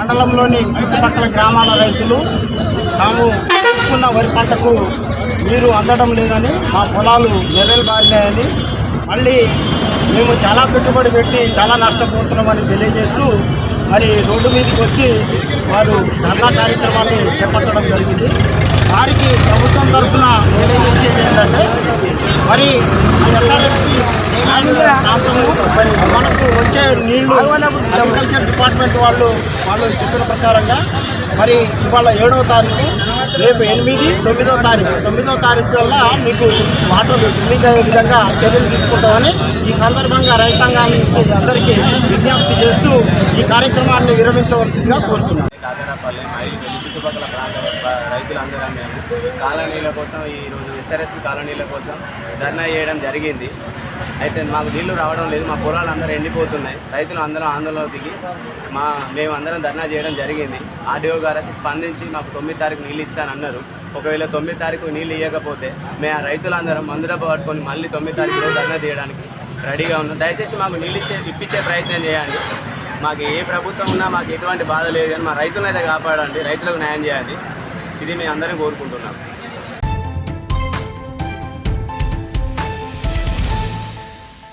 మండలంలోని చుట్టుపక్కల గ్రామాల రైతులు తాము తీసుకున్న వరి పంటకు నీరు అందడం లేదని మా పొలాలు నెర్రెలు బారినాయని మళ్ళీ మేము చాలా పెట్టుబడి పెట్టి చాలా నష్టపోతున్నామని తెలియజేస్తూ మరి రోడ్డు మీదకి వచ్చి వారు ధర్నా కార్యక్రమాన్ని చేపట్టడం జరిగింది. వారికి ప్రభుత్వం తరఫున తెలియజేసేది ఏంటంటే మరి ఎస్ఆర్ఎస్పి ప్రాంతము మరి మనకు వచ్చే నీళ్ళు. అగ్రికల్చర్ డిపార్ట్మెంట్ వాళ్ళు వాళ్ళు చెప్పిన ప్రకారంగా మరి ఇవాళ ఏడవ తారీఖు రేపు ఎనిమిది తొమ్మిదో తారీఖు. తొమ్మిదో తారీఖు వల్ల మీకు వాటర్ రిలీజ్ అయ్యే విధంగా చర్యలు తీసుకుంటామని ఈ సందర్భంగా రైతాంగానికి అందరికీ విజ్ఞప్తి చేస్తూ ఈ కార్యక్రమాన్ని విరమించవలసిందిగా కోరుతున్నాను కాకరపల్లి మరియు చుట్టుపక్కల ప్రాంత రైతులందరం మేము కాలనీల కోసం ఈరోజు ఎస్ఆర్ఎస్పి కాలనీల కోసం ధర్నా చేయడం జరిగింది. అయితే మాకు నీళ్ళు రావడం లేదు మా పొలాలు అందరూ ఎండిపోతున్నాయి. రైతులు అందరం ఆందోళన దిగి మా మేము అందరం ధర్నా చేయడం జరిగింది. ఆర్డీఓ గారికి స్పందించి మాకు తొమ్మిది తారీఖు నీళ్ళు ఇస్తానన్నారు ఒకవేళ తొమ్మిది తారీఖు నీళ్ళు ఇవ్వకపోతే మేము ఆ రైతులందరం మందుడబ్బ పట్టుకొని మళ్ళీ తొమ్మిది తారీఖు ధర్నా చేయడానికి రెడీగా ఉన్నాం. దయచేసి మాకు నీళ్ళు ఇచ్చే ఇప్పించే ప్రయత్నం చేయండి. మాకు ఏ ప్రభుత్వం ఉన్నా మాకు ఎటువంటి బాధ లేదు కానీ మా రైతులను అయితే కాపాడండి రైతులకు న్యాయం చేయాలి ఇది మేము అందరం కోరుకుంటున్నాం.